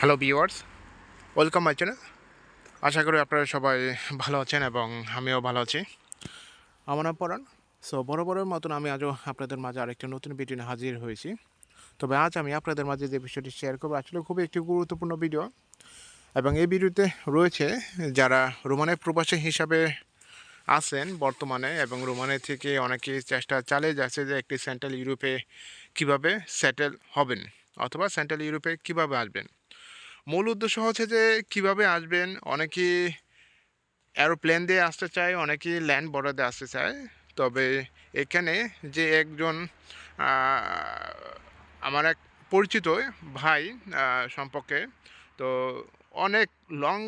Hello viewers welcome my channel আশা করি আপনারা সবাই ভালো আছেন এবং আমিও ভালো আছি। আমার নাম পরাণ। সো বরাবরের মতন আমি আজও আপনাদের মাঝে আরেকটি নতুন ভিডিও হাজির হয়েছি। তবে আজ আমি আপনাদের মাঝে যে বিষয়টি শেয়ার করব আসলে খুবই একটি গুরুত্বপূর্ণ ভিডিও এবং এই ভিডিওতে রয়েছে যারা রোমানের প্রবাসী হিসাবে আছেন বর্তমানে এবং রোমানে থেকে অনেকে চেষ্টা চালিয়ে যাচ্ছে যে একটি সেন্ট্রাল ইউরোপে কীভাবে সেটেল হবেন অথবা সেন্ট্রাল ইউরোপে কীভাবে আসবেন। মূল উদ্দেশ্য হচ্ছে যে কীভাবে আসবেন? অনেকে অ্যারোপ্লেন দিয়ে আসতে চায় অনেকে ল্যান্ড বর্ডার দিয়ে আসতে চায়। তবে এখানে যে একজন আমার এক পরিচিত ভাই সম্পর্কে, তো অনেক লং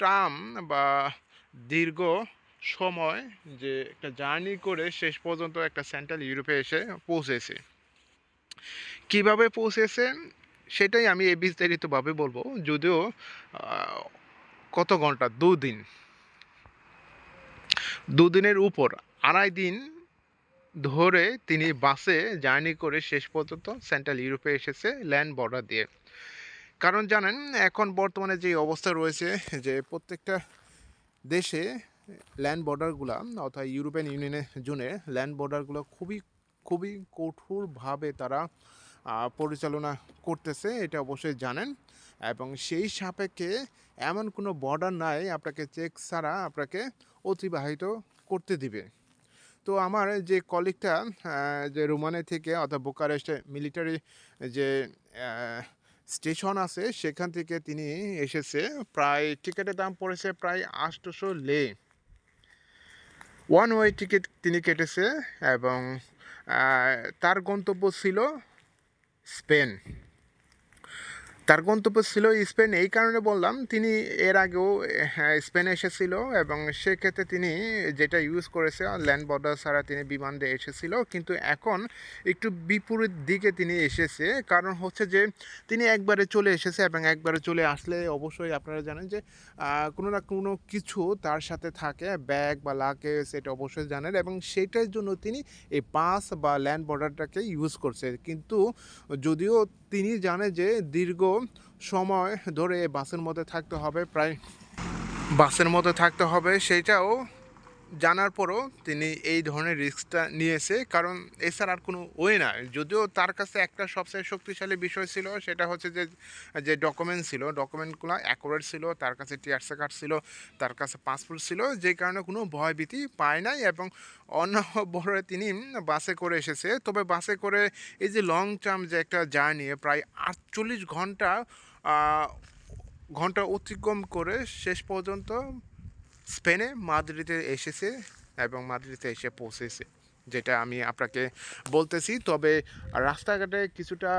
টার্ম বা দীর্ঘ সময় যে একটা জার্নি করে শেষ পর্যন্ত একটা সেন্ট্রাল ইউরোপে এসে পৌঁছেছে। কীভাবে পৌঁছেছে? সেটাই আমি এই বিস্তারিতভাবে বলব। যদিও কত ঘণ্টা? দুদিন। দুদিনের উপর। আড়াই দিন ধরে তিনি বাসে জার্নি করে শেষ পর্যন্ত সেন্ট্রাল ইউরোপে এসেছে ল্যান্ড বর্ডার দিয়ে। কারণ জানেন, এখন বর্তমানে যে অবস্থা রয়েছে যে প্রত্যেকটা দেশে ল্যান্ড বর্ডারগুলো, অর্থাৎ ইউরোপিয়ান ইউনিয়নের জন্য ল্যান্ড বর্ডারগুলো খুবই খুবই কঠোরভাবে তারা পরিচালনা করতেছে, এটা অবশ্যই জানেন। এবং সেই সাপেক্ষে এমন কোনো বর্ডার নাই, আপনাকে চেক ছাড়া আপনাকে অতিবাহিত করতে দিবে। তো আমার যে কলিগটা যে রোমানে থেকে অর্থাৎ বুকারেস্টে মিলিটারি যে স্টেশন আছে, সেখান থেকে তিনি এসেছে। প্রায় টিকিটের দাম পড়েছে প্রায় আটশোশো লে। ওয়ান ওয়ে টিকিট তিনি কেটেছে এবং তার গন্তব্য ছিল স্পেন তার গন্তব্য ছিল স্পেন এই কারণে বললাম তিনি এর আগেও হ্যাঁ, স্পেনে এসেছিল এবং সেক্ষেত্রে তিনি যেটা ইউজ করেছে ল্যান্ড বর্ডার ছাড়া তিনি বিমান দিয়ে এসেছিল কিন্তু এখন একটু বিপরীত দিকে তিনি এসেছে। কারণ হচ্ছে যে তিনি একবারে চলে এসেছে এবং একবারে চলে আসলে অবশ্যই আপনারা জানেন যে কোনো না কোনো কিছু তার সাথে থাকে ব্যাগ বা লাগেজ এটা অবশ্যই জানেন এবং সেটার জন্য তিনি এই পাস বা ল্যান্ড বর্ডারটাকে ইউজ করছে। কিন্তু যদিও তিনি জানে যে দীর্ঘ সময় ধরে বাসের মধ্যে থাকতে হবে প্রায় বাসের মধ্যে থাকতে হবে সেটাও জানার পরও তিনি এই ধরনের রিস্কটা নিয়েছে, কারণ এছাড়া আর কোনো ওয়ে না। যদিও তার কাছে একটা সবচেয়ে শক্তিশালী বিষয় ছিল, সেটা হচ্ছে যে যে ডকুমেন্ট ছিল, ডকুমেন্টগুলো অ্যাকুরেট ছিল, তার কাছে টিআরসি কার্ড ছিল, তার কাছে পাসপোর্ট ছিল, যে কারণে কোনো ভয়ভীতি পায় নাই এবং অন্য বড় তিনি বাসে করে এসেছে। তবে বাসে করে এই যে লং টার্ম যে একটা জার্নি প্রায় আটচল্লিশ ঘণ্টা ঘণ্টা অতিক্রম করে শেষ পর্যন্ত স্পেনে মাদ্রিদে এসেছে এবং মাদ্রিদে এসে পৌঁছেছে, যেটা আমি আপনাকে বলতেছি। তবে রাস্তাঘাটে কিছুটা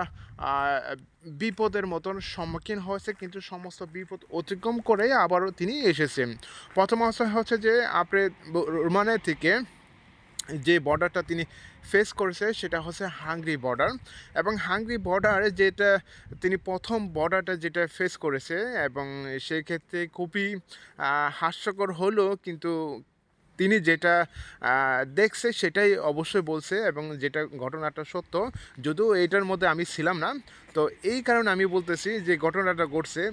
বিপদের মতন সম্মুখীন হয়েছে, কিন্তু সমস্ত বিপদ অতিক্রম করে আবারও তিনি এসেছেন। প্রথম অবস্থা হচ্ছে যে আপনি রোমানের থেকে যে বর্ডারটা তিনি ফেস করেছে, সেটা হচ্ছে হাঙ্গরি বর্ডার এবং হাঙ্গরি বর্ডার যেটা তিনি প্রথম বর্ডারটা যেটা ফেস করেছে, এবং সেক্ষেত্রে খুবই হাস্যকর হলো, কিন্তু তিনি যেটা দেখছে সেটাই অবশ্যই বলছে, এবং যেটা ঘটনাটা সত্য, যদিও এটার মধ্যে আমি ছিলাম না। তো এই কারণে আমি বলতেছি যে ঘটনাটা ঘটছে,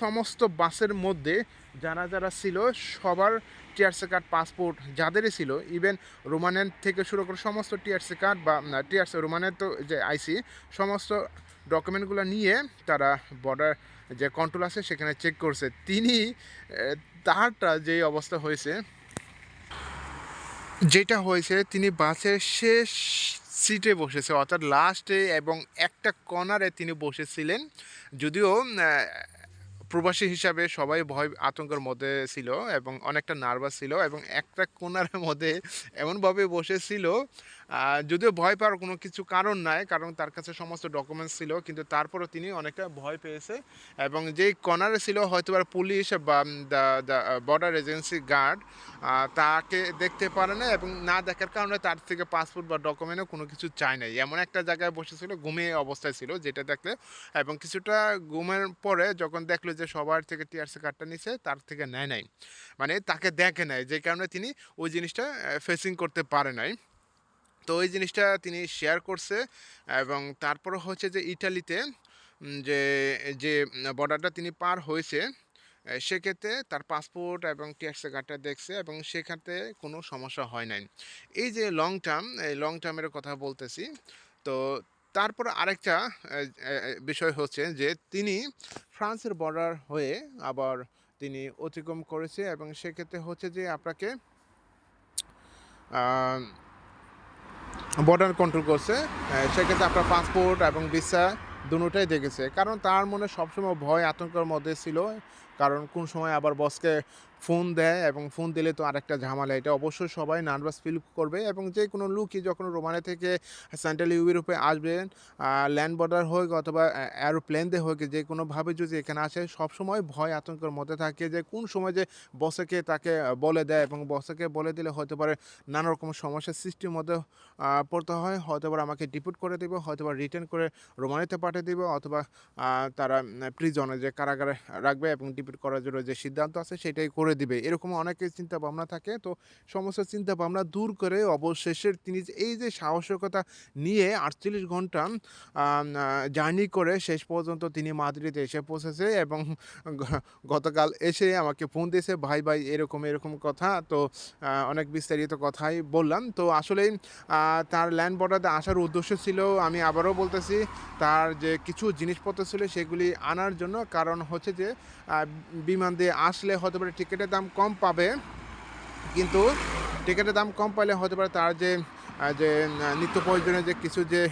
সমস্ত বাসের মধ্যে যারা যারা ছিল, সবার টিআরসি কার্ড পাসপোর্ট যাদেরই ছিল ইভেন রোমানের থেকে শুরু করে সমস্ত টিআরসি কার্ড বা টিআরসি রোমানের তো যে আইসি সমস্ত ডকুমেন্টগুলো নিয়ে তারা বর্ডার যে কন্ট্রোল আছে সেখানে চেক করছে। তিনি তারটা যে অবস্থা হয়েছে, যেটা হয়েছে, তিনি বাসের শেষ সিটে বসেছে, অর্থাৎ লাস্টে এবং একটা কর্নারে তিনি বসেছিলেন। যদিও প্রবাসী হিসাবে সবাই ভয়, আতঙ্কের মধ্যে ছিল এবং অনেকটা নার্ভাস ছিল এবং একটা কোনার মধ্যে এমনভাবে বসেছিল যদিও ভয় পাওয়ার কোনো কিছু কারণ নাই, কারণ তার কাছে সমস্ত ডকুমেন্টস ছিল, কিন্তু তারপরও তিনি অনেকটা ভয় পেয়েছে এবং যেই কর্নারে ছিল হয়তো আর পুলিশ বা বর্ডার এজেন্সি গার্ড তাকে দেখতে পারে না এবং না দেখার কারণে তার থেকে পাসপোর্ট বা ডকুমেন্টও কোনো কিছু চায় নাই। এমন একটা জায়গায় বসেছিল, ঘুমিয়ে অবস্থায় ছিল যেটা দেখলে এবং কিছুটা ঘুমের পরে যখন দেখল যে সবার থেকে টিআরসি কার্ডটা নিছে, তার থেকে নেয় নাই। মানে তাকে দেখে নাই, যে কারণে তিনি ওই জিনিসটা ফেসিং করতে পারে নাই। তো ওই জিনিসটা তিনি শেয়ার করছে এবং তারপর হচ্ছে যে ইটালিতে যে যে বর্ডারটা তিনি পার হয়েছে সেক্ষেত্রে তার পাসপোর্ট এবং ট্যাক্সের কার্ডটা দেখছে এবং সেক্ষেত্রে কোনো সমস্যা হয় নাই। এই যে লং টার্ম এই লং টার্মের কথা বলতেছি, তো তারপর আরেকটা বিষয় হচ্ছে যে তিনি ফ্রান্সের বর্ডার হয়ে আবার তিনি অতিক্রম করেছে এবং সেক্ষেত্রে হচ্ছে যে আপনাকে বর্ডার কন্ট্রোল করছে। সেক্ষেত্রে আপনার পাসপোর্ট এবং ভিসা দুটোটাই দেখেছে। কারণ তার মনে সবসময় ভয়, আতঙ্কের মধ্যে ছিল। কারণ কোন সময় আবার বসকে ফোন দেয় এবং ফোন দিলে তো আরেকটা ঝামেলা। এটা অবশ্যই সবাই নার্ভাস ফিল করবে এবং যে কোনো লুকই যখন রোমানে থেকে সেন্ট্রাল ইউরোপে আসবেন ল্যান্ড বর্ডার হোক অথবা অ্যারোপ্লেন দিয়ে হোক, যে কোনোভাবে যদি এখানে আসে, সবসময় ভয় আতঙ্কের মধ্যে থাকে যে কোন সময় যে বসকে তাকে বলে দেয় এবং বসকে বলে দিলে হতে পারে নানা রকম সমস্যার সৃষ্টির মধ্যে পড়তে হয়। হয়তো বা আমাকে ডিপুট করে দেবে, হয়তো বা রিটার্ন করে রোমানিতে পাঠিয়ে দেবে অথবা তারা প্রিজনে যে কারাগারে রাখবে এবং ডিপুট করার জন্য যে সিদ্ধান্ত আছে সেটাই করে দিবে। এরকম অনেকের চিন্তা ভাবনা থাকে, তো সমস্ত চিন্তা ভাবনা দূর করে অবশেষে তিনি এই যে সাহসিকতা নিয়ে আটচল্লিশ ঘণ্টা জার্নি করে শেষ পর্যন্ত তিনি মাদ্রিদে এসে পৌঁছেছে এবং গতকাল এসে আমাকে ফোন দিয়েছে, ভাই ভাই, এরকম এরকম কথা। তো অনেক বিস্তারিত কথাই বললাম। তো আসলে তার ল্যান্ড বর্ডারে আসার উদ্দেশ্য ছিল, আমি আবারও বলতেছি, তার যে কিছু জিনিসপত্র ছিল সেগুলি আনার জন্য। কারণ হচ্ছে যে বিমান দিয়ে আসলে হতে পারে টিকিটের দাম কম পাবে, কিন্তু টিকিটের দাম কম পাইলে হতে পারে তার যে যে নিত্য প্রয়োজনীয় যে কিছু যে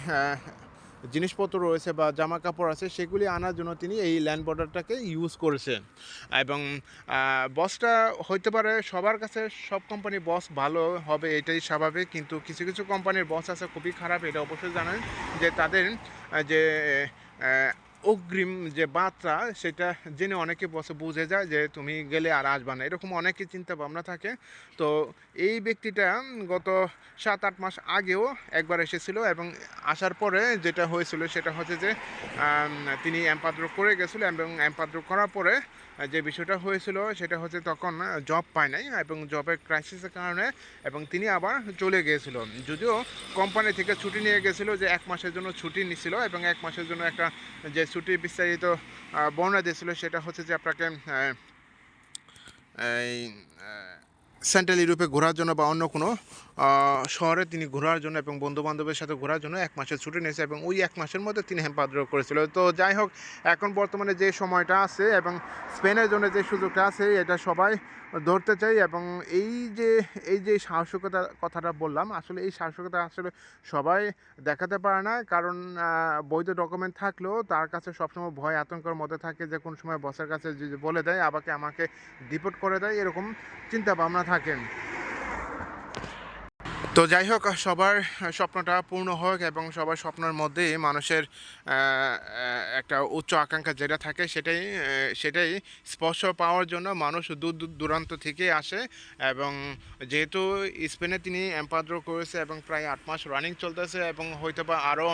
জিনিসপত্র রয়েছে বা জামা কাপড় আছে, সেগুলি আনার জন্য তিনি এই ল্যান্ড বর্ডারটাকে ইউজ করেছেন। এবং বসটা হইতে পারে সবার কাছে সব কোম্পানির বস ভালো হবে, এটাই স্বাভাবিক, কিন্তু কিছু কিছু কোম্পানির বস আছে খুবই খারাপ, এটা অবশ্যই জানেন, যে তাদের যে অগ্রিম যে বার্তা, সেটা জেনে অনেকে বসে বুঝে যায় যে তুমি গেলে আর আসবা না। এরকম অনেকে চিন্তা ভাবনা থাকে। তো এই ব্যক্তিটা গত সাত, আট মাস আগেও একবার এসেছিল এবং আসার পরে যেটা হয়েছিল সেটা হচ্ছে যে তিনি অ্যাম্পাদ্র করে গেছিল এবং অ্যাম্পাদ্র করার পরে যে বিষয়টা হয়েছিল সেটা হচ্ছে তখন জব পায় নাই এবং জবের ক্রাইসিসের কারণে এবং তিনি আবার চলে গিয়েছিল। যদিও কোম্পানি থেকে ছুটি নিয়ে গেছিল যে এক মাসের জন্য ছুটি নিছিল এবং এক মাসের জন্য একটা যে ছুটি বিস্তারিত বর্ণনা দিয়েছিল সেটা হচ্ছে যে আপনাকে এই সেন্ট্রাল ইউরোপে ঘোরার জন্য বা অন্য কোনো শহরে তিনি ঘোরার জন্য এবং বন্ধুবান্ধবের সাথে ঘোরার জন্য এক মাসের ছুটি নিয়েছে এবং ওই এক মাসের মধ্যে তিনি হেম্পাদ্র করেছিল। তো যাই হোক, এখন বর্তমানে যে সময়টা আছে এবং স্পেনের জন্য যে সুযোগটা আছে, এটা সবাই ধরতে চাই এবং এই যে এই যে সাহসিকতা কথাটা বললাম, আসলে এই সাহসিকতা আসলে সবাই দেখাতে পারে না। কারণ বৈধ ডকুমেন্ট থাকলেও তার কাছে সবসময় ভয়, আতঙ্কের মধ্যে থাকে যে কোন সময় বসের কাছে বলে দেয়, আবাকে আমাকে ডিপোর্ট করে দেয়, এরকম চিন্তা ভাবনা থাকেন। তো যাই হোক, সবার স্বপ্নটা পূর্ণ হোক এবং সবার স্বপ্নের মধ্যেই মানুষের একটা উচ্চ আকাঙ্ক্ষা যেটা থাকে সেটাই সেটাই স্পর্শ পাওয়ার জন্য মানুষ দূর দূর, দূরান্ত থেকে আসে এবং যেহেতু স্পেনে তিনি এম্পাদ্র করেছে এবং প্রায় আট মাস রানিং চলতেছে এবং হয়তো বা আরও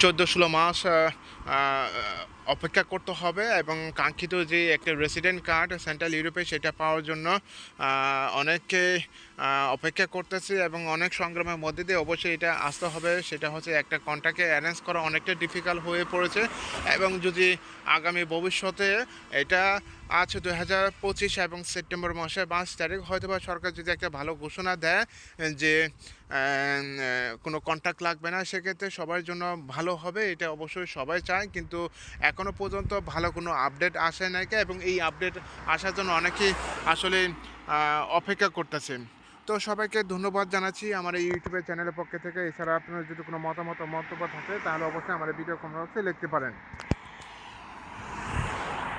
চোদ্দ, ষোলো মাস অপেক্ষা করতে হবে এবং কাঙ্ক্ষিত যে একটা রেসিডেন্ট কার্ড সেন্ট্রাল ইউরোপে সেটা পাওয়ার জন্য আহ, অনেকে অপেক্ষা করতেছে এবং অনেক সংগ্রামের মধ্যে দিয়ে অবশ্যই এটা আসতে হবে। সেটা হচ্ছে একটা কন্ট্রাক্টে অ্যারেঞ্জ করা অনেকটা ডিফিকাল্ট হয়ে পড়েছে এবং যদি আগামী ভবিষ্যতে এটা আছে দু হাজার পঁচিশ এবং সেপ্টেম্বর মাসের পাঁচ তারিখ হয়তো বা সরকার যদি একটা ভালো ঘোষণা দেয় যে কোনো কন্ট্যাক্ট লাগবে না সেক্ষেত্রে সবার জন্য ভালো হবে। এটা অবশ্যই সবাই চায় কিন্তু এখনও পর্যন্ত ভালো কোনো আপডেট আসে নাই এবং এই আপডেট আসার জন্য অনেকেই আসলে অপেক্ষা করতেছেন। তো সবাইকে ধন্যবাদ জানাচ্ছি আমার এই ইউটিউবের চ্যানেলের পক্ষ থেকে। এছাড়া আপনার যদি কোনো মতামত, মন্তব্য থাকে, তাহলে অবশ্যই আমার ভিডিও কমেন্ট বক্সে লিখতে পারেন।